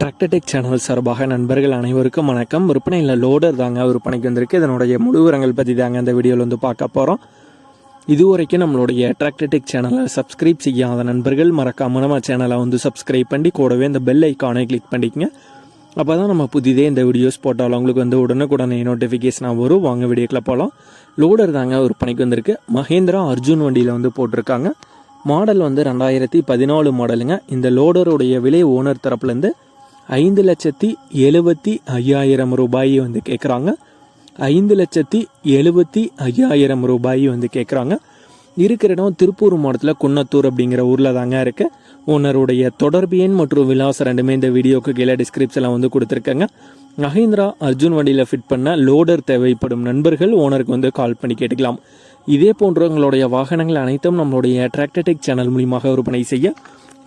Tractor Tech channel சார்பாக நண்பர்கள் அனைவருக்கும் வணக்கம். விற்பனையில் லோடர் தாங்க விற்பனைக்கு வந்திருக்கு. இதனுடைய முழு விவரங்கள் பற்றி தாங்க இந்த வீடியோவில் வந்து பார்க்க போகிறோம் இதுவரைக்கும் நம்மளுடைய டிராக்டர்டெக் சேனலை சப்ஸ்கிரைப் செய்யாத நண்பர்கள் மறக்காம நம்ம சேனலை வந்து சப்ஸ்கிரைப் பண்ணி கூடவே இந்த பெல் ஐக்கானை கிளிக் பண்ணிக்கங்க. அப்போ தான் நம்ம புதிதே இந்த வீடியோஸ் போட்டாலும் உங்களுக்கு வந்து உடனுக்குடனே நோட்டிஃபிகேஷனாக வரும். வாங்க வீடியோக்கில் போகலாம் லோடர் தாங்க விற்பனைக்கு வந்திருக்கு. மகேந்திரா அர்ஜுன் வண்டியில் வந்து போட்டிருக்காங்க. மாடல் வந்து ரெண்டாயிரத்தி பதினாலு மாடலுங்க. இந்த லோடருடைய விலை ஓனர் தரப்புலேருந்து ஐந்து லட்சத்தி எழுபத்தி ஐயாயிரம் ரூபாய் வந்து கேட்குறாங்க ஐந்து லட்சத்தி எழுபத்தி ஐயாயிரம் ரூபாய் வந்து கேட்குறாங்க இருக்கிற இடம் திருப்பூர் மாவட்டத்தில் குன்னத்தூர் அப்படிங்கிற ஊரில் தாங்க இருக்கு. ஓனருடைய தொடர்பு எண் மற்றும் விலாசம் ரெண்டுமே இந்த வீடியோக்கு கீழே டிஸ்கிரிப்ஷனில் வந்து கொடுத்துருக்கேங்க. மஹேந்திரா அர்ஜுன் வண்டியில் ஃபிட் பண்ண லோடர் தேவைப்படும் நண்பர்கள் ஓனருக்கு வந்து கால் பண்ணி கேட்டுக்கலாம். இதே போன்றவங்களுடைய வாகனங்கள் அனைத்தும் நம்மளுடைய டிராக்டர்டெக் சேனல் மூலியமாக விற்பனை செய்ய